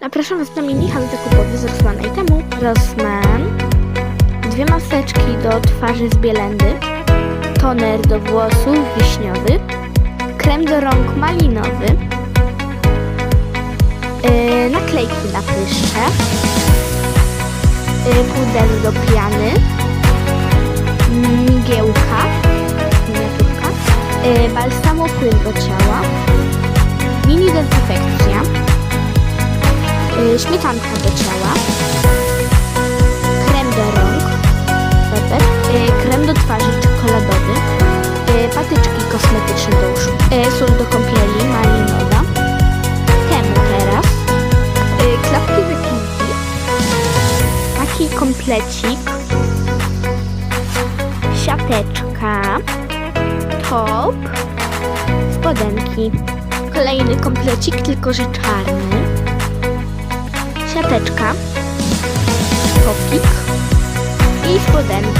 Zapraszam Was na mini handel zakupowy z Rossmann Itemu. Rossmann. Dwie maseczki do twarzy z bielendy. Toner do włosów wiśniowy. Krem do rąk malinowy. Yy, naklejki na pryszcze. Yy, puder do piany. Migiełka. Miniaturka. Yy, balsamopłyn do ciała. Śmietanka do ciała. Krem do rąk. Pepper. Yy, krem do twarzy czekoladowy. Yy, patyczki kosmetyczne do uszu. Sól do kąpieli malinowa. Temu teraz. Klapki wypinki. Taki komplecik. Siateczka. Top. Spodenki. Kolejny komplecik, tylko że czarny. Siateczka. Topik. I spodenki.